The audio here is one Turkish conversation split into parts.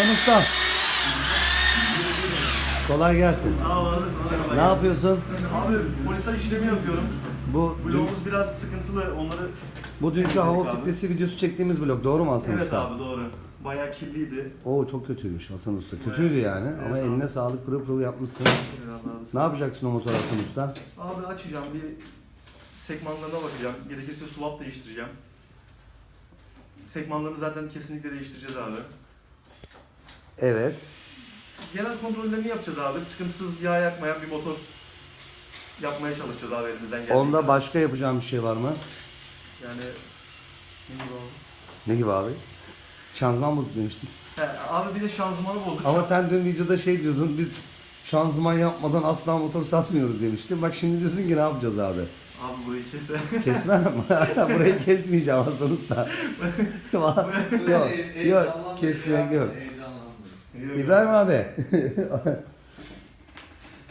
Hasan Usta. Kolay gelsin. Sağ ol abi sana da kolay Ne gelsin. yapıyorsun? Abi polisa işlemi yapıyorum. Bu Bloğumuz biraz sıkıntılı. Onları bu dünkü hava abi. filtresi videosu çektiğimiz blok doğru mu Hasan Evet Usta? abi doğru. Bayağı kirliydi. Oo çok kötüymüş Hasan Usta. Kötüydü yani ama Evet abi. eline sağlık pırıl pırıl yapmışsın. Eyvallah abi. Ne yapacaksın o motor Hasan Usta? Abi açacağım bir sekmanlarına bakacağım. Gerekirse swap değiştireceğim. Sekmanlarını zaten kesinlikle değiştireceğiz abi. Evet. Genel kontrollerini yapacağız abi. Sıkıntısız yağ yakmayan bir motor yapmaya çalışacağız abi elimizden geldiğince. Onda başka yapacağım bir şey var mı? Yani ne gibi abi? Ne gibi abi? Şanzıman bozuk demiştik. He, abi bir de şanzımanı bozduk. Ama sen dün videoda şey diyordun biz şanzıman yapmadan asla motor satmıyoruz demiştin. Bak şimdi diyorsun ki ne yapacağız abi? Abi burayı kese. Kesmem Burayı kesmeyeceğim Usta. yok, yok, kesmek yok. İbrahim abi.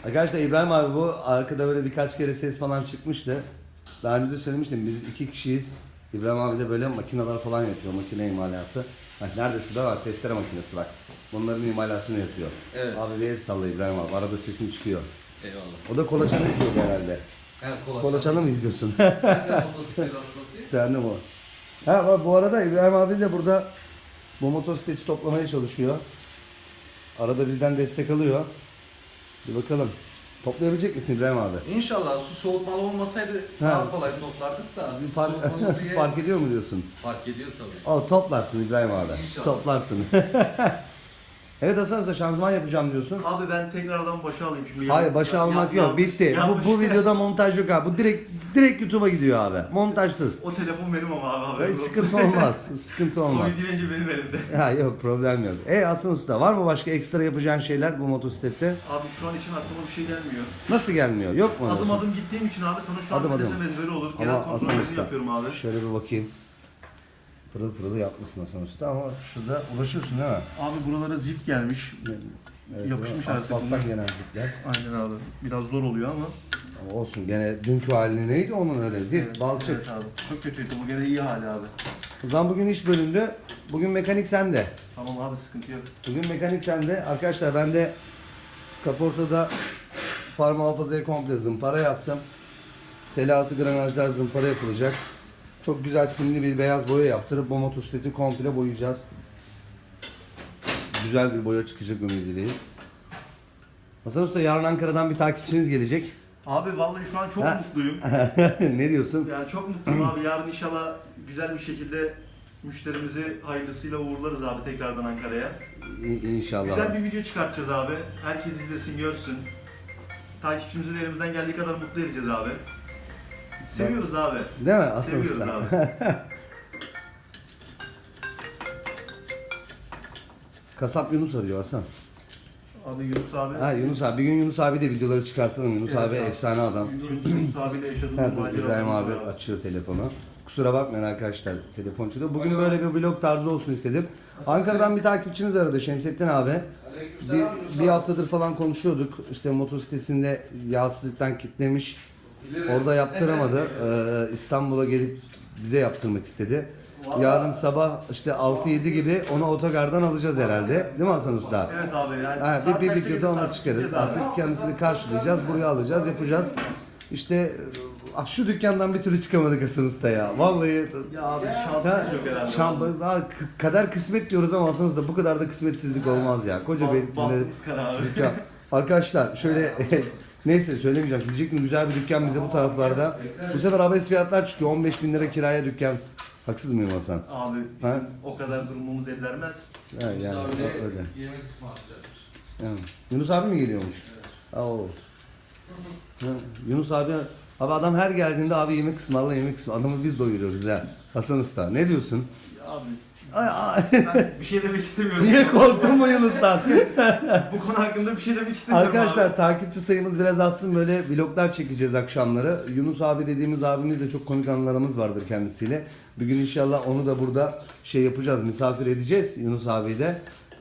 Arkadaşlar İbrahim abi bu arkada böyle birkaç kere ses falan çıkmıştı. Daha önce de söylemiştim biz iki kişiyiz. İbrahim abi de böyle makineler falan yapıyor, makine imalatı. Bak nerede şurada var testere makinesi bak. Bunların imalatını yapıyor. Evet. Abi bir el salla İbrahim abi. Arada sesin çıkıyor. Eyvallah. O da kolaçanı izliyor herhalde. Evet, kolaçan. Kolaçanı mı izliyorsun? Ben de motosiklet hastasıyım. Sen de mi? Ha bu arada İbrahim abi de burada bu motosikleti toplamaya çalışıyor. Arada bizden destek alıyor. Bir bakalım. Toplayabilecek misin İbrahim abi? İnşallah su soğutmalı olmasaydı Ha. daha kolay toplardık da. Biz Fark, soğutmalı diye fark ediyor mu diyorsun? fark ediyor tabii. O toplarsın İbrahim abi. İnşallah. Toplarsın. evet Hasan Usta şanzıman yapacağım diyorsun. Abi ben tekrardan başa alayım şimdi. Hayır Ya- başa ya- almak ya- yok. Bitti. Bu, bu videoda montaj yok abi. Bu direkt direkt YouTube'a gidiyor abi. Montajsız. O telefon benim ama abi. Haberin olsun. sıkıntı olmaz. Sıkıntı O olmaz. izleyince benim elimde. Ha yok problem yok. E Hasan Usta var mı başka ekstra yapacağın şeyler bu motosiklette? Abi şu an için aklıma bir şey gelmiyor. Nasıl gelmiyor? Yok mu? Adım Hasan? adım gittiğim için abi sana şu an Adım adım. desem ezberi olur. Ama Genel Hasan kontrollerini Usta. yapıyorum abi. Şöyle bir bakayım. Pırıl pırıl yapmışsın Hasan Usta ama şurada ulaşıyorsun değil mi? Abi buralara zift gelmiş. Evet, Yapışmış artık Asfalttan gelen zipler. Aynen abi. Biraz zor oluyor ama. Ama olsun gene dünkü halini neydi onun öyle zil, balçık. Evet abi. Çok kötüydü. Bu gene iyi hali abi. O zaman bugün iş bölündü. Bugün mekanik sende. Tamam abi sıkıntı yok. Bugün mekanik sende. Arkadaşlar ben de kaportada far muhafazaya komple zımpara yaptım. Selahatı granajlar zımpara yapılacak. Çok güzel simli bir beyaz boya yaptırıp bu motosikleti komple boyayacağız. Güzel bir boya çıkacak ümidiyle. Hasan Usta yarın Ankara'dan bir takipçiniz gelecek. Abi vallahi şu an çok Ha. mutluyum. ne diyorsun? Yani çok mutluyum abi. Yarın inşallah güzel bir şekilde müşterimizi hayırlısıyla uğurlarız abi tekrardan Ankara'ya. İ- İnşallah. Güzel bir video çıkartacağız abi. Herkes izlesin, görsün. Takipçimizi de elimizden geldiği kadar mutlu edeceğiz abi. Seviyoruz abi. Değil mi Hasan Seviyoruz Usta? abi. Kasap Yunus arıyor Hasan. Abi Yunus abi. Ha Yunus abi. Bir gün Yunus abi de videoları çıkartalım. Yunus Evet abi abi. efsane adam. Yunus abiyle yaşadığımız Ha, dur, maceralarımız İbrahim abi açıyor telefonu. Kusura bakmayın arkadaşlar telefon çalıyor. Bugün böyle bir vlog tarzı olsun istedim. Ankara'dan bir takipçimiz aradı Şemsettin abi. Bir, bir haftadır falan konuşuyorduk. İşte motosiklesinde yağsızlıktan kitlemiş. Orada yaptıramadı. Ee, İstanbul'a gelip bize yaptırmak istedi. Yarın sabah işte 6-7 gibi onu otogardan alacağız herhalde. Değil mi Hasan Usta? Evet abi yani Ha, saat bir, bir kaçta videoda gelirse onu çıkarız. abi. Artık kendisini karşılayacağız, buraya alacağız, yapacağız. İşte ah, şu dükkandan bir türlü çıkamadık Hasan Usta ya. Vallahi Ya abi şansımız yok herhalde. şan- ha, k- kader kısmet diyoruz ama Hasan Usta bu kadar da kısmetsizlik olmaz ya. Koca bir kara abi. dükkan. Arkadaşlar şöyle neyse söylemeyeceğim. Diyecektim güzel bir dükkan bize bu taraflarda. Bu sefer abes fiyatlar çıkıyor. 15 bin lira kiraya dükkan. Haksız mıyım Hasan? Abi Ha? bizim o kadar durumumuz el vermez. Ha, yani, o- öyle. yemek ısmarlayacakmış. Yani. Yunus abi mi geliyormuş? Oo. Ha, Yunus abi Abi adam her geldiğinde abi yemek ısmarla yemek ısmarla. Adamı biz doyuruyoruz ya. Hasan Usta. Ne diyorsun? Ya Abi. Ben bir şey demek istemiyorum. Niye korktun mu Yunus'tan? Bu konu hakkında bir şey demek istemiyorum Arkadaşlar abi. takipçi sayımız biraz artsın böyle vloglar çekeceğiz akşamları. Yunus abi dediğimiz abimiz de çok komik anılarımız vardır kendisiyle. Bir gün inşallah onu da burada şey yapacağız, misafir edeceğiz Yunus abiyi de.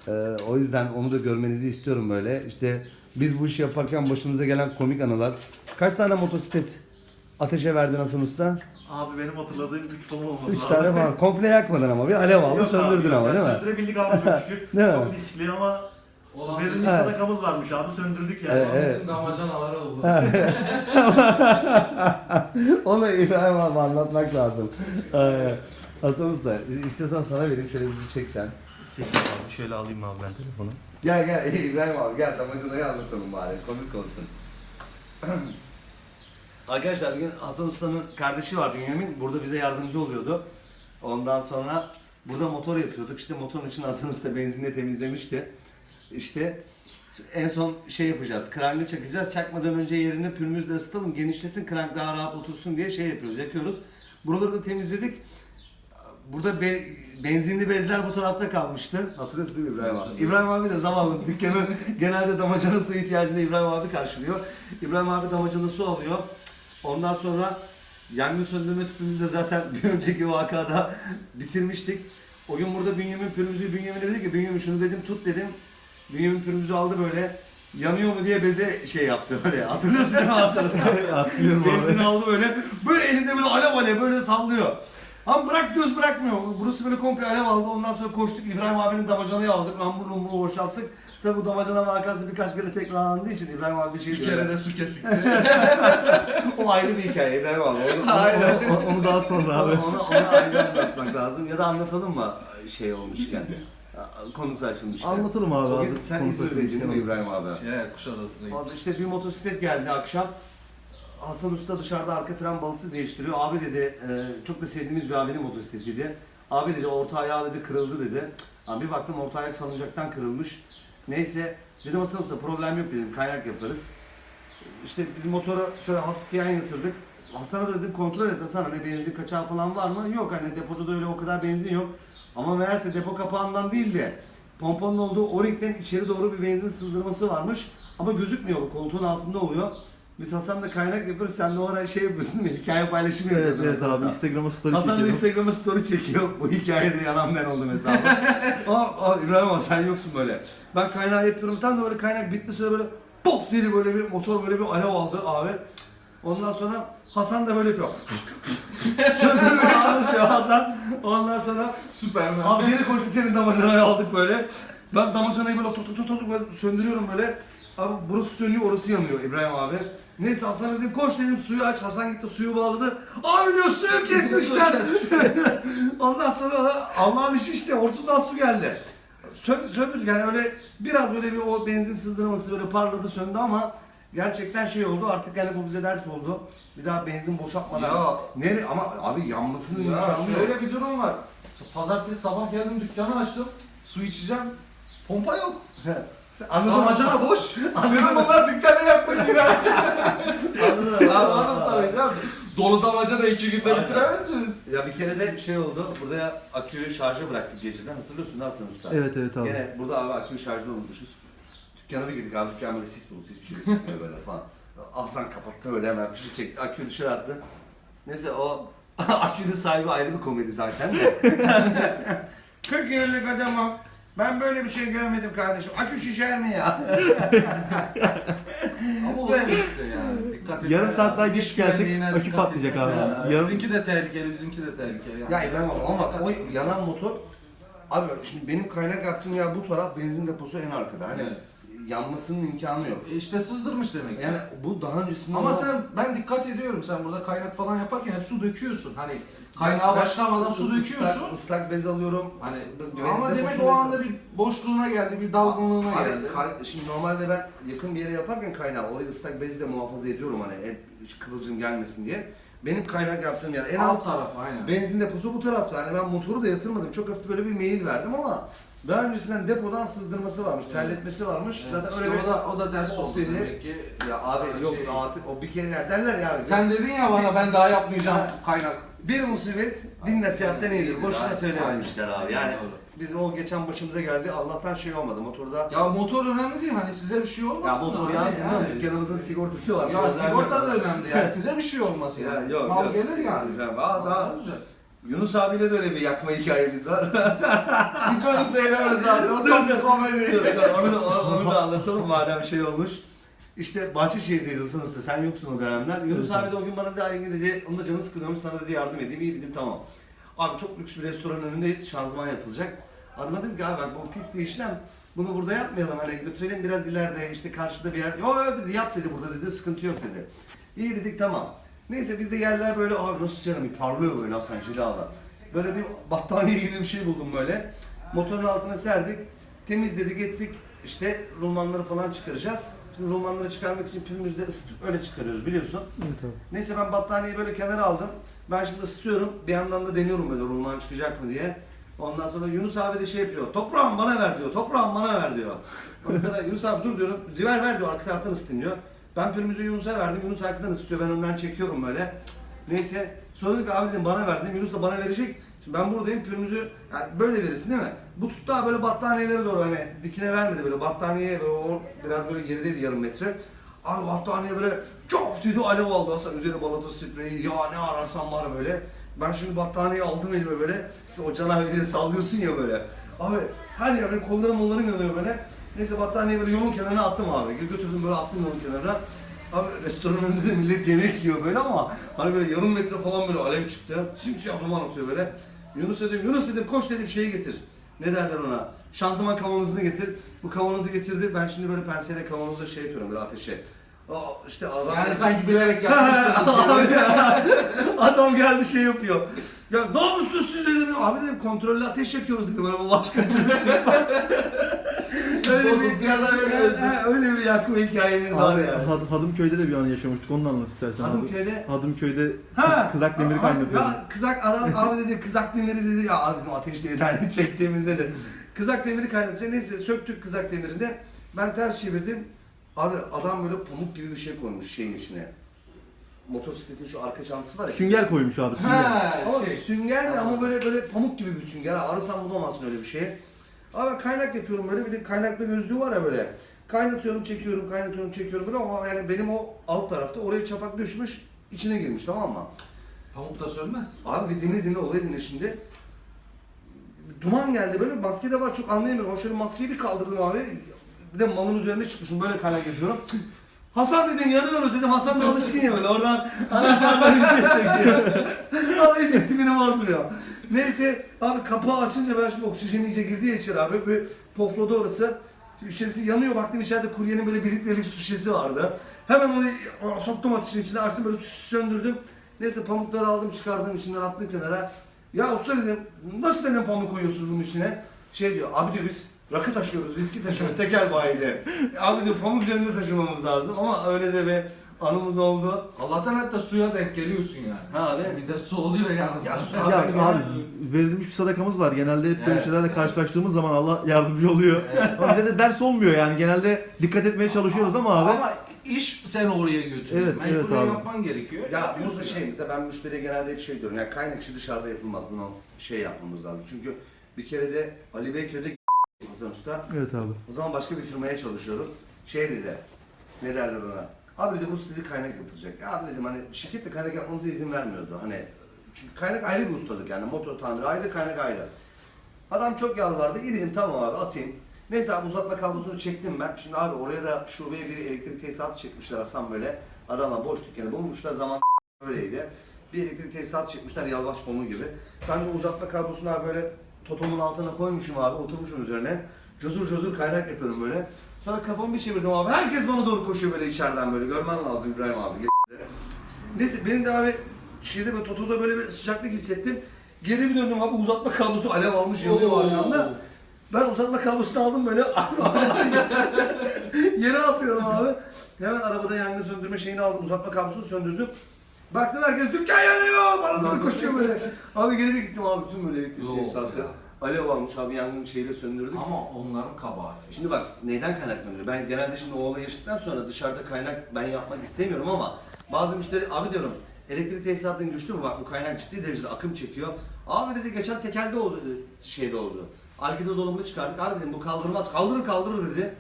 Ee, o yüzden onu da görmenizi istiyorum böyle. İşte biz bu işi yaparken başımıza gelen komik anılar. Kaç tane motosiklet ateşe verdin Hasan Usta? Abi benim hatırladığım 3 falan olması 3 lazım. tane falan. Komple yakmadın ama bir alev aldın söndürdün abi, ama değil mi? Söndürebildik abi çok şükür. Değil mi? Çok riskli ama Olan verilmiş Evet. sadakamız varmış abi söndürdük yani. Evet, evet. bizim damacanalara oldu. Onu İbrahim abi anlatmak lazım. Hasan Usta istiyorsan sana vereyim şöyle bizi çeksen. Çekil abi şöyle alayım abi ben telefonu. Gel gel İbrahim abi gel damacanayı anlatalım bari komik olsun. Arkadaşlar bugün Hasan Usta'nın kardeşi var Bünyamin. Burada bize yardımcı oluyordu. Ondan sonra burada motor yapıyorduk. İşte motorun için Hasan Usta benzinle temizlemişti. İşte en son şey yapacağız. Krangı çakacağız. Çakmadan önce yerini pürmüzle ısıtalım. Genişlesin. Krank daha rahat otursun diye şey yapıyoruz. Yakıyoruz. Buraları da temizledik. Burada be- benzinli bezler bu tarafta kalmıştı. Hatırlıyorsun değil mi İbrahim abi? İbrahim abi de zamanlı dükkanın genelde damacana su ihtiyacını İbrahim abi karşılıyor. İbrahim abi damacana su alıyor. Ondan sonra yangın söndürme tüpümüzü de zaten bir önceki vakada bitirmiştik. O gün burada Bünyamin pürmüzü Bünyamin dedi ki Bünyamin şunu dedim tut dedim. Bünyamin pürmüzü aldı böyle yanıyor mu diye beze şey yaptı böyle. Hatırlıyorsun değil mi Hasan? Hatırlıyorum Benzin aldı böyle. Böyle elinde böyle alev alev böyle sallıyor. Ama bırak göz bırakmıyor. Burası böyle komple alev aldı. Ondan sonra koştuk İbrahim abinin damacanayı aldık. Lambur lumbur boşalttık. Tabi bu damacana vakası birkaç kere tekrarlandığı için İbrahim abi şey Bir diyor. kere de su kesikti. O ayrı bir hikaye İbrahim abi. Onu, onu, Aynen. onu, Onu daha sonra abi. onu, onu, onu ayrı anlatmak lazım. Ya da anlatalım mı şey olmuşken. Konusu açılmışken. Anlatalım abi. O gün hazır sen konusu İzmir'deydin değil mi. İbrahim abi? şey, Kuşadası'na Abi gitmiş. işte bir motosiklet geldi akşam. Hasan Usta dışarıda arka fren balısı değiştiriyor. Abi dedi, e, çok da sevdiğimiz bir abinin motosikletiydi. Abi dedi orta ayağı dedi kırıldı dedi. Abi bir baktım orta ayak salıncaktan kırılmış. Neyse dedim Hasan Usta problem yok dedim kaynak yaparız. İşte biz motoru şöyle hafif yan yatırdık. Hasan'a da dedim kontrol et Hasan hani benzin kaçağı falan var mı? Yok hani depoda da öyle o kadar benzin yok. Ama meğerse depo kapağından değil de pomponun olduğu o-ringden içeri doğru bir benzin sızdırması varmış. Ama gözükmüyor bu koltuğun altında oluyor. Biz Hasan'la kaynak yapıyoruz. Sen de o ara şey yapıyorsun değil mi? Hikaye paylaşımı Evet, yapıyordun evet Hasan abi. Instagram'a story Hasan da çekiyorum. Instagram'a story çekiyor. Bu hikayede yanan ben oldum hesabı. Aa, aa, İbrahim abi sen yoksun böyle. Ben kaynağı yapıyorum. Tam da böyle kaynak bitti sonra böyle pof dedi böyle bir motor böyle bir alev aldı abi. Ondan sonra Hasan da böyle yapıyor. Söndürmeye çalışıyor Hasan. Ondan sonra Süpermen. abi geri koştu senin damacanayı aldık böyle. Ben damacanayı böyle tut tut tut böyle söndürüyorum böyle. Abi burası sönüyor orası yanıyor İbrahim abi. Neyse Hasan dedim koş dedim suyu aç. Hasan gitti suyu bağladı. Abi diyor suyu kesmişler. Ondan sonra Allah'ın işi işte hortumdan su geldi. Sö- söndürdük yani öyle biraz böyle bir o benzin sızdırması böyle parladı söndü ama gerçekten şey oldu artık yani bu bize ders oldu. Bir daha benzin boşaltmadan. Ya. Nere ama abi yanmasının Ya imkanı yok. şöyle bir durum var. Pazartesi sabah geldim dükkanı açtım. Su içeceğim. Pompa yok. He. Anladın mı? Damacana boş. Anladın mı? Bunlar dükkanı yapmış yine. Anladın mı? Anladım tabii canım. Dolu damacana iki günde Aynen. bitiremezsiniz. Ya bir kere de şey oldu. Burada aküyü şarja bıraktık geceden. Hatırlıyorsun Hasan Usta. Evet evet abi. Gene burada abi aküyü şarjda unutmuşuz. Dükkana bir girdik abi dükkan böyle sis bulut hiçbir şey sıkmıyor böyle falan. Hasan kapattı böyle hemen fişi çekti aküyü dışarı attı. Neyse o akünün sahibi ayrı bir komedi zaten de. 40 yıllık adamım. Ben böyle bir şey görmedim kardeşim. Akü şişer mi ya? Ama olur işte yani. Dikkat et. Yarım saat daha geç gelsek akü patlayacak abi. Yarım- Sizinki de tehlikeli, bizimki de tehlikeli. Yani. Ya İbrahim abi ama o yanan motor Abi şimdi benim kaynak yaptığım yer bu taraf benzin deposu en arkada. Hani Evet. Yanmasının imkanı yok. E işte sızdırmış demek. Yani bu daha öncesinde Ama o- sen ben dikkat ediyorum sen burada kaynak falan yaparken hep su döküyorsun. Hani kaynağa Ben- başlamadan su ıslak- döküyorsun. Islak bez alıyorum. Hani Bez ama demek o anda bir boşluğuna geldi, bir dalgınlığına Abi, geldi. kay- şimdi normalde ben yakın bir yere yaparken kaynağı orayı ıslak bezle muhafaza ediyorum hani hep hiç kıvılcım gelmesin diye. Benim kaynak yaptığım yer en alt alt tarafı aynen. benzin deposu bu tarafta. Hani ben motoru da yatırmadım. Çok hafif böyle bir mail verdim ama daha öncesinden depodan sızdırması varmış, Evet. terletmesi varmış. Evet, Zaten işte öyle bir o da o da ders oldu dedi. demek ki. ya abi Şey- yok artık o bir kere derler ya. Sen dedin ya bana ben daha yapmayacağım kaynak. bir musibet bin nasihatten iyidir. Boşuna aynen, söylememişler aynen, abi. Yani doğru. bizim o geçen başımıza geldi. Allah'tan şey olmadı. Motorda Ya motor önemli değil hani size bir şey ya olmasın. motor da, yansın mi? yani. Dükkanımızın sigortası var. Ya Özel sigorta da önemli yani size bir şey olmasın Ya yani. yok, Mal yok. gelir yani. Ya, daha- daha- Mal olacak. Yunus abiyle de öyle bir yakma hikayemiz var. Hiç onu söyleme zaten. O tam dur. komedi. Dur, dur, onu, da, onu, onu da anlatalım madem şey olmuş. İşte Bahçeşehir'deyiz Hasan Usta sen yoksun o dönemler. Yunus abi de o gün bana dedi Aygün dedi onun da canı sıkılıyormuş sana dedi yardım edeyim iyi dedim tamam. Abi çok lüks bir restoran önündeyiz şanzıman yapılacak. Adama dedim ki abi bak bu pis bir işlem bunu burada yapmayalım hani götürelim biraz ileride işte karşıda bir yer. Yo dedi yap dedi burada dedi sıkıntı yok dedi. İyi dedik tamam. Neyse biz de yerler böyle abi nasıl seramik parlıyor böyle Hasan Cilalı. Böyle bir battaniye gibi bir şey buldum böyle. Motorun altına serdik. Temizledik ettik. İşte rulmanları falan çıkaracağız. Şimdi rulmanları çıkarmak için pürmüzle ısıtıp öyle çıkarıyoruz biliyorsun. Neyse ben battaniyeyi böyle kenara aldım. Ben şimdi ısıtıyorum. Bir yandan da deniyorum böyle rulman çıkacak mı diye. Ondan sonra Yunus abi de şey yapıyor. Toprağım bana ver diyor. Toprağım bana ver diyor. Ondan sonra Yunus abi dur diyorum. Ver ver diyor. Arka taraftan ısıtın diyor. Ben pürmüzü Yunus'a verdim. Yunus arkadan ısıtıyor. Ben önden çekiyorum böyle. Neyse. Sonra dedim ki abi dedim bana ver dedim. Yunus da bana verecek. Şimdi ben buradayım pürmüzü yani böyle verirsin değil mi? Bu tuttu daha böyle battaniyelere doğru hani dikine vermedi böyle battaniyeye böyle o biraz böyle gerideydi yarım metre. Abi battaniye böyle çok dedi alev aldı Hasan üzerine balata spreyi ya ne ararsan var böyle. Ben şimdi battaniyeyi aldım elime böyle. İşte o can abiyle sallıyorsun ya böyle. Abi her yerden kollarım mollarım yanıyor böyle. Neyse battaniyeyi böyle yolun kenarına attım abi. Götürdüm böyle attım yolun kenarına. Abi restoranın önünde de millet yemek yiyor böyle ama hani böyle yarım metre falan böyle alev çıktı. Simsiyah duman atıyor böyle. Yunus dedim, Yunus dedim koş dedim şeyi getir. Ne derler ona? Şanzıman kavanozunu getir. Bu kavanozu getirdi. Ben şimdi böyle penseyle kavanoza şey yapıyorum böyle ateşe. Aa, işte adam... Yani sanki bilerek yapmışsınız Abi ya, Adam geldi şey yapıyor. Ya ne yapıyorsunuz siz dedim. Abi dedim kontrollü ateş yakıyoruz dedim. Ama başka türlü çıkmaz. Öyle bir, veriyorsun. Ha, öyle bir yakma hikayemiz var Abi, ya. Had- Hadımköy'de de bir an yaşamıştık. Onu da anlat istersen. abi. Hadımköy'de- Hadımköy'de Ha, kızak demiri abi, kaynatıyordu. Ya kızak adam abi dedi kızak demiri dedi ya abi bizim ateşte çektiğimizde de kızak demiri kaynatacak neyse söktük kızak demirini ben ters çevirdim abi adam böyle pamuk gibi bir şey koymuş şeyin içine motosikletin şu arka çantası var ya Sünger koymuş abi sünger. Ha ama şey. sünger de ama böyle böyle pamuk gibi bir sünger ha, ararsan bulamazsın öyle bir şey abi ben kaynak yapıyorum böyle bir de kaynakta gözlüğü var ya böyle kaynatıyorum çekiyorum kaynatıyorum çekiyorum böyle ama yani benim o alt tarafta oraya çapak düşmüş içine girmiş tamam mı? Pamuk da sönmez. Abi bir dinle dinle olayı dinle şimdi. Duman geldi böyle maske de var çok anlayamıyorum. Ama şöyle maskeyi bir kaldırdım abi. Bir de malın üzerine çıkmışım böyle kaynak yapıyorum. Hasan dedim yanıyoruz dedim. Hasan da alışkın ya böyle oradan anahtardan bir şey sekiyor. Ama hiç istimini bozmuyor. Neyse abi kapağı açınca ben şimdi oksijen iyice girdi ya içeri abi. Bir pofladı orası. İçerisi yanıyor baktım içeride kuryenin böyle bir litrelik su şişesi vardı. Hemen onu soktum ateşin içine açtım böyle söndürdüm. Neyse pamukları aldım çıkardım içinden attım kenara. Ya usta dedim nasıl dedim pamuk koyuyorsunuz bunun içine? Şey diyor abi diyor biz rakı taşıyoruz, viski taşıyoruz tekel bayide. abi diyor pamuk üzerinde taşımamız lazım ama öyle de bir anımız oldu. Allah'tan hatta suya denk geliyorsun yani. Ha abi. Bir de su oluyor yani. Ya su- Ya Abi, abi, genel- verilmiş bir sadakamız var. Genelde hep böyle Evet, şeylerle evet. karşılaştığımız zaman Allah yardımcı oluyor. Ama bize de ders olmuyor yani. Genelde dikkat etmeye çalışıyoruz ama abi. Ama iş seni oraya götürüyor. Evet, evet Mecburen abi. yapman gerekiyor. Ya Yapıyorsun burada şey mesela ben müşteriye genelde hep şey diyorum ya kaynak işi dışarıda yapılmaz bunu şey yapmamız lazım. Çünkü bir kere de Ali Beyköy'de Hasan Usta Evet abi. O zaman başka bir firmaya çalışıyorum. Şey dedi, ne derler ona? Abi dedi bu dedi kaynak yapılacak. Ya abi dedim hani şirket de kaynak yapmamıza izin vermiyordu. Hani çünkü kaynak ayrı bir ustalık yani motor tamiri ayrı kaynak ayrı. Adam çok yalvardı. İyi dedim tamam abi atayım. Neyse abi uzatma kablosunu çektim ben. Şimdi abi oraya da şubeye bir elektrik tesisatı çekmişler Hasan böyle. Adamla boş dükkanı bulmuşlar zaman öyleydi. Bir elektrik tesisatı çekmişler yalvaç pamuğu gibi. Ben de uzatma kablosunu abi böyle totomun altına koymuşum abi oturmuşum üzerine. Cozur cozur kaynak yapıyorum böyle. Sonra kafamı bir çevirdim abi. Herkes bana doğru koşuyor böyle içeriden böyle. Görmen lazım İbrahim abi. Neyse benim de abi şeyde böyle Toto'da böyle bir sıcaklık hissettim. Geri bir döndüm abi uzatma kablosu alev almış yanıyor arkamda. Ben uzatma kablosunu aldım böyle yere atıyorum abi. Hemen arabada yangın söndürme şeyini aldım uzatma kablosunu söndürdüm. Baktım herkes dükkan yanıyor bana doğru koşuyor böyle. Abi geri bir gittim abi bütün böyle elektrik tesisatı. Alev almış abi yangın şeyle söndürdük. Ama onların kabahati. Şimdi bak neyden kaynaklanıyor? Ben genelde şimdi o olayı yaşadıktan sonra dışarıda kaynak ben yapmak istemiyorum ama bazı müşteri abi diyorum elektrik tesisatın güçlü mü? Bak bu kaynak ciddi derecede akım çekiyor. Abi dedi geçen tekelde oldu şeyde oldu. Algida dolabını çıkardık. Abi dedim bu kaldırmaz. Kaldırır kaldırır dedi.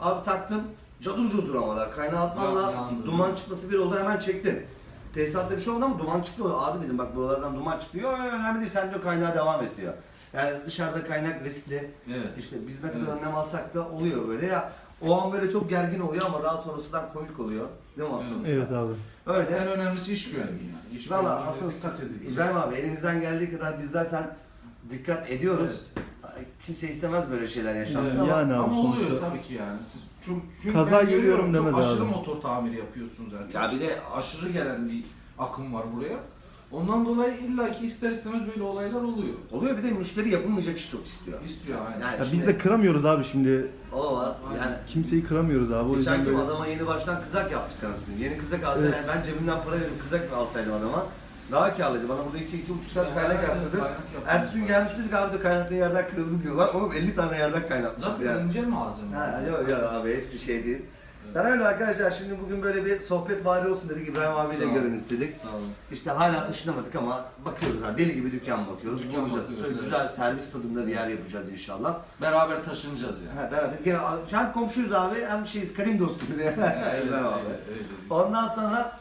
Abi taktım. Cazur cazur ama da kaynağı atmamla duman çıkması bir oldu hemen çektim. Tesisatta bir şey oldu ama duman çıktı. Abi dedim bak buralardan duman yok önemli değil sen diyor kaynağa devam et diyor. Yani dışarıda kaynak riskli. Evet. İşte biz ne kadar Evet. önlem alsak da oluyor böyle ya. O an böyle çok gergin oluyor ama daha sonrasından komik oluyor. Değil mi Hasan Usta? Evet abi. En Öyle. önemlisi iş güvenliği yani. İş Valla Hasan Usta. İbrahim abi elimizden geldiği kadar biz zaten dikkat ediyoruz. Kimse istemez böyle şeyler yaşansın Evet. ama Yani abi Ama oluyor sonuçta- tabii ki yani. Siz çünkü, çünkü Kaza ben görüyorum, çok aşırı abi. motor tamiri yapıyorsunuz yani. Çok Ya bir de- aşırı gelen bir akım var buraya. Ondan dolayı illaki ister istemez böyle olaylar oluyor. oluyor bir de müşteri yapılmayacak iş çok istiyor. İstiyor aynen. Yani Ya biz de kıramıyoruz abi şimdi. o var. Yani Kimseyi kıramıyoruz abi. O Geçen yüzden gün böyle... adama yeni baştan kızak yaptık anasını. Yeni kızak alsaydım Evet. ben cebimden para verip kızak mı alsaydım adama daha karlıydı. Bana burada iki, iki buçuk saat Yani kaynak evet, yaptırdı. kaynak yaptırdı. Ertesi gün gelmiş dedik abi de kaynattığı yerden kırıldı diyorlar. Oğlum 50 tane yerden kaynatmışız Zaten yani. ince malzeme. Ha, yok yok abi hepsi şey değil. Ben öyle arkadaşlar şimdi bugün böyle bir sohbet bari olsun dedik. İbrahim abiyle Sağ ol. görün istedik. Sağ olun. İşte hala taşınamadık ama bakıyoruz ha deli gibi dükkan bakıyoruz. Dükkan Bulacağız. bakıyoruz, Böyle evet. güzel servis tadında bir yer yapacağız inşallah. Beraber taşınacağız yani. Ha, beraber biz gene hem komşuyuz abi hem şeyiz kadim dostuyuz yani. Evet, İbrahim abi. evet, evet. Ondan sonra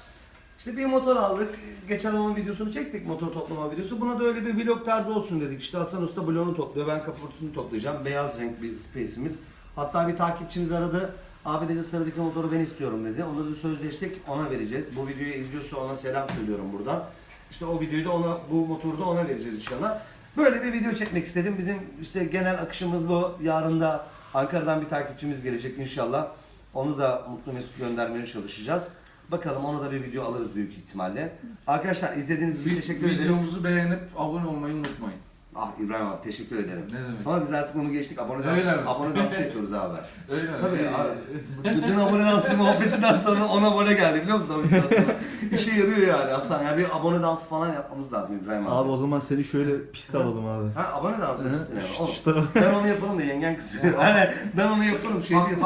işte bir motor aldık. Geçen onun videosunu çektik motor toplama videosu. Buna da öyle bir vlog tarzı olsun dedik. İşte Hasan Usta bloğunu topluyor. Ben kaportusunu toplayacağım. Beyaz renk bir space'imiz. Hatta bir takipçimiz aradı. Abi dedi sıradaki motoru ben istiyorum dedi. Onunla da sözleştik. Ona vereceğiz. Bu videoyu izliyorsa ona selam söylüyorum buradan. İşte o videoyu da ona, bu motoru da ona vereceğiz inşallah. Böyle bir video çekmek istedim. Bizim işte genel akışımız bu. Yarın da Ankara'dan bir takipçimiz gelecek inşallah. Onu da Mutlu Mesut göndermeye çalışacağız. Bakalım ona da bir video alırız büyük ihtimalle. Arkadaşlar izlediğiniz için teşekkür ederiz. Videomuzu beğenip abone olmayı unutmayın. Ah İbrahim abi teşekkür ederim. Ne demek? Ama biz artık onu geçtik. Abone dansı, Öyle mi? abone dansı yapıyoruz abi. Öyle mi? Tabii İyi, abi. Dün abone dansı muhabbetinden sonra 10 abone geldi biliyor musun? Yüzden sonra işe yarıyor yani Hasan. Yani bir abone dansı falan yapmamız lazım İbrahim abi. Abi o zaman seni şöyle piste alalım abi. Ha abone dansı üstüne. Oğlum, ben onu yaparım da yengen kızıyor. Hani ben onu yaparım şey değil.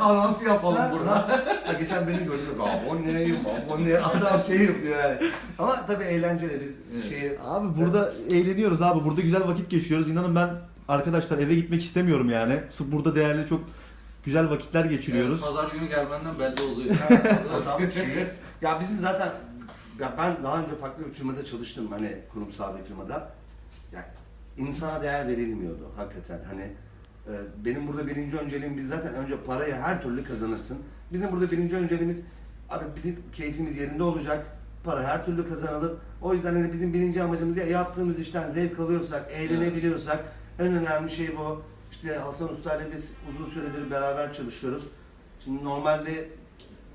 Anonsu yapalım burada. ha. Geçen beni gördü. Aboneyim, abone. Adam şey yapıyor yani. Ama tabii eğlenceli biz Evet. şeyi... Abi burada eğleniyoruz abi. Burada güzel vakit geçiriyoruz. İnanın ben arkadaşlar eve gitmek istemiyorum yani. Sırf burada değerli çok güzel vakitler geçiriyoruz. Evet, pazar günü gelmenden belli oluyor. Adam şeyi... Ya bizim zaten... Ya ben daha önce farklı bir firmada çalıştım hani kurumsal bir firmada. Ya insana değer verilmiyordu hakikaten. Hani e, benim burada birinci önceliğim biz zaten önce parayı her türlü kazanırsın. Bizim burada birinci önceliğimiz abi bizim keyfimiz yerinde olacak. Para her türlü kazanılır. O yüzden hani bizim birinci amacımız ya yaptığımız işten zevk alıyorsak, eğlenebiliyorsak en önemli şey bu. İşte Hasan Usta ile biz uzun süredir beraber çalışıyoruz. Şimdi normalde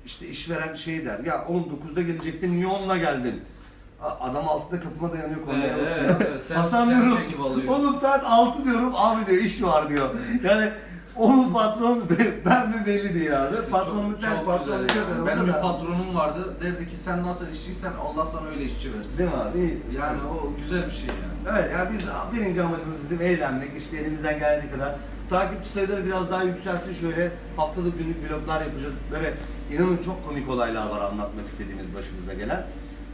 işte işveren şey der. Ya oğlum 9'da gelecektin niye 10'la geldin? Adam 6'da kapıma dayanıyor konuya Evet, evet, evet. Sen- Hasan sen diyorum. alıyor. Oğlum saat 6 diyorum. Abi diyor iş var diyor. Yani o mu patron ben mi belli değil abi. İşte Patronluk çok patronluk yani. Benim bir patronum vardı. Derdi ki sen nasıl işçiysen Allah sana öyle işçi versin. Değil mi abi? Yani o güzel bir şey yani. Evet yani biz birinci amacımız bizim eğlenmek. İşte elimizden geldiği kadar. Takipçi sayıları biraz daha yükselsin şöyle haftalık günlük vloglar yapacağız. Böyle inanın çok komik olaylar var anlatmak istediğimiz başımıza gelen.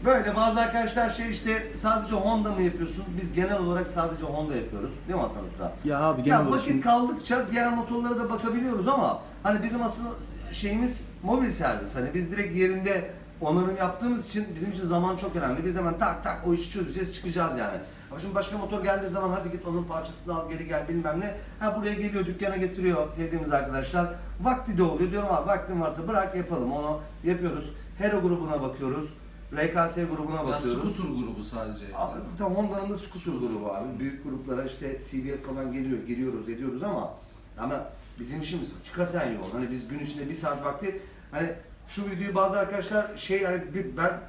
Böyle bazı arkadaşlar şey işte sadece Honda mı yapıyorsun? Biz genel olarak sadece Honda yapıyoruz. Değil mi Hasan Usta? Ya abi genel Ya olarak vakit şimdi- kaldıkça diğer motorlara da bakabiliyoruz ama hani bizim asıl şeyimiz mobil servis. Hani biz direkt yerinde onarım yaptığımız için bizim için zaman çok önemli. Biz hemen tak tak o işi çözeceğiz çıkacağız yani. Ama şimdi başka motor geldiği zaman hadi git onun parçasını al geri gel bilmem ne. Ha buraya geliyor dükkana getiriyor sevdiğimiz arkadaşlar. Vakti de oluyor diyorum abi vaktin varsa bırak yapalım onu yapıyoruz. Hero grubuna bakıyoruz. RKS grubuna Ya bakıyoruz. Scooter grubu sadece. Abi, Tamam Honda'nın da scooter grubu abi. Büyük gruplara işte CBF falan geliyor, giriyoruz, ediyoruz ama ama bizim işimiz hakikaten yoğun. Hani biz gün içinde bir saat vakti hani şu videoyu bazı arkadaşlar şey hani bir, ben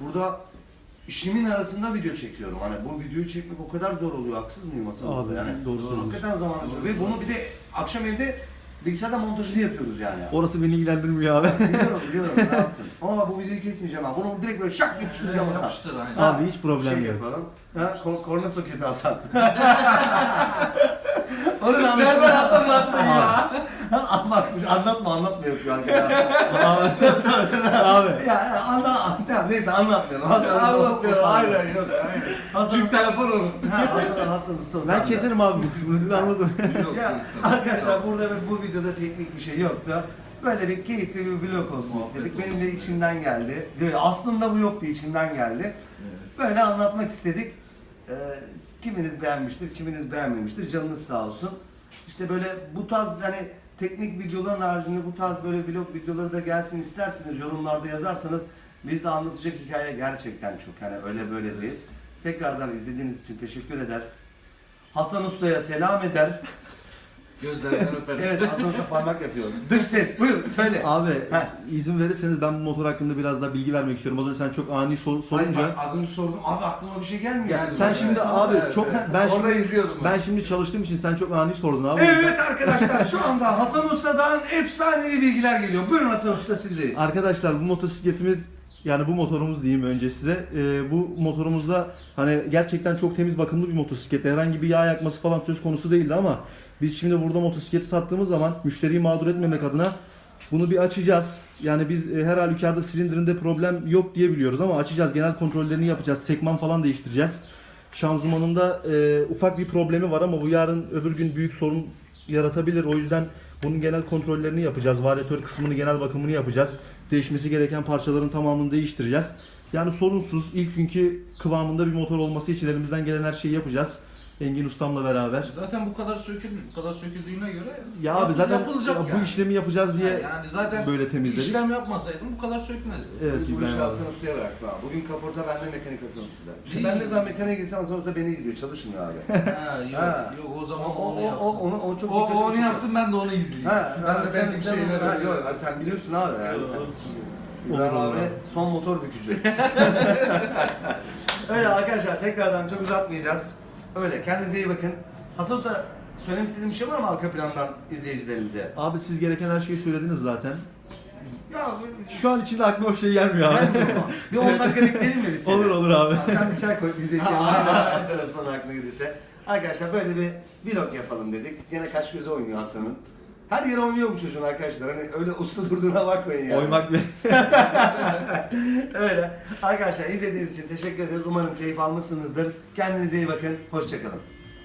burada işimin arasında video çekiyorum. Hani bu videoyu çekmek o kadar zor oluyor. Haksız mıyım Hasan Abi, Usta? Yani doğru söylüyorsun. hakikaten zaman alıyor. Ve bunu bir de akşam evde bilgisayarda montajını yapıyoruz yani. Orası beni ilgilendirmiyor abi. biliyorum biliyorum rahatsın. Ama bu videoyu kesmeyeceğim abi. Bunu direkt böyle şak yapıştıracağım Hasan. Yapıştır aynen. Ha, Abi hiç problem şey yok. yapalım. Ha, kor- korna soketi Hasan. Onu da Nereden anlatma. hatırlattın ya? Ha, Bak anlatma anlatma yapıyor arkadaşlar. abi. abi. ya ya, anla, neyse anlatmayalım. Hasan Anlatmıyorum. Usta- Aynen yok. Aynen. Hasan, Türk telefon onun. ha, Hasan, Hasan Usta Ben utandı. keserim abi bu kısmını siz anladın. Yok, Ya arkadaşlar burada ve bu videoda teknik bir şey yoktu. Böyle bir keyifli bir vlog olsun Muhabbet istedik. Benim olsun. de içimden geldi. Diyor, Aslında bu yoktu içimden geldi. Evet. Böyle anlatmak istedik. Ee, Kiminiz beğenmiştir, kiminiz beğenmemiştir. Canınız sağ olsun. İşte böyle bu tarz hani teknik videoların haricinde bu tarz böyle vlog videoları da gelsin isterseniz yorumlarda yazarsanız biz de anlatacak hikaye gerçekten çok. Hani öyle böyle değil. Tekrardan izlediğiniz için teşekkür eder. Hasan Usta'ya selam eder. Gözlerinden öperiz. Evet Hasan Usta parmak yapıyor. Dış ses buyur söyle. Abi Heh. izin verirseniz ben bu motor hakkında biraz daha bilgi vermek istiyorum. Az önce sen çok ani sor- Hayır, sorunca. bak, az önce sordum abi aklıma bir şey gelmiyor. Geldi. Sen şimdi evet, abi evet, çok evet. ben Orada şimdi, izliyordum ben. ben şimdi çalıştığım için sen çok ani sordun abi. Evet arkadaşlar şu anda Hasan Usta'dan efsanevi bilgiler geliyor. Buyurun Hasan Usta sizdeyiz. Arkadaşlar bu motosikletimiz yani bu motorumuz diyeyim önce size. Ee, bu motorumuzda hani gerçekten çok temiz bakımlı bir motosiklet. Herhangi bir yağ yakması falan söz konusu değildi ama biz şimdi burada motosikleti sattığımız zaman müşteriyi mağdur etmemek adına bunu bir açacağız. Yani biz e, her halükarda silindirinde problem yok diye biliyoruz ama açacağız. Genel kontrollerini yapacağız. Sekman falan değiştireceğiz. Şanzımanında e, ufak bir problemi var ama bu yarın öbür gün büyük sorun yaratabilir. O yüzden bunun genel kontrollerini yapacağız. Varyatör kısmını, genel bakımını yapacağız. Değişmesi gereken parçaların tamamını değiştireceğiz. Yani sorunsuz ilk günkü kıvamında bir motor olması için elimizden gelen her şeyi yapacağız. Engin ustamla beraber. Zaten bu kadar sökülmüş, bu kadar söküldüğüne göre Ya abi yap- zaten yapılacak ya yani. bu işlemi yapacağız diye yani zaten böyle temizledik. işlem yapmasaydım bu kadar sökmezdi. Evet bu İbrahim işi abi. Hasan Usta'ya bıraktım abi. Bugün kaporta bende, mekanik Hasan Usta'da. Değil. ben ne zaman mekaniğe girsem Hasan Usta beni izliyor, çalışmıyor abi. ha, yok, Ha. yok o o, zaman o, onu o, yapsın. o, onu, o çok o, o onu yapsın ben de onu izleyeyim. Ha, ben de sen, sen, ha, yok, abi sen biliyorsun abi. Yani sen. İbrahim Olur, abi abi. son motor bükücü. Öyle arkadaşlar tekrardan çok uzatmayacağız. Öyle kendinize iyi bakın. Hasan Usta söylemek istediğim bir şey var mı arka plandan izleyicilerimize? Abi siz gereken her şeyi söylediniz zaten. Ya Şu an içinde aklıma bir şey gelmiyor abi. Bir 10 dakika bekleyelim mi biz seni? olur olur abi. Abi sen bir çay koy biz bekleyelim. Sıra sana aklına gelirse. Arkadaşlar böyle bir vlog yapalım dedik. Yine kaş göze oynuyor Hasan'ın. Her yere oynuyor bu çocuğun arkadaşlar. Hani öyle usta durduğuna bakmayın yani. Oymak ve Öyle. Arkadaşlar izlediğiniz için teşekkür ederiz. Umarım keyif almışsınızdır. Kendinize iyi bakın. Hoşçakalın.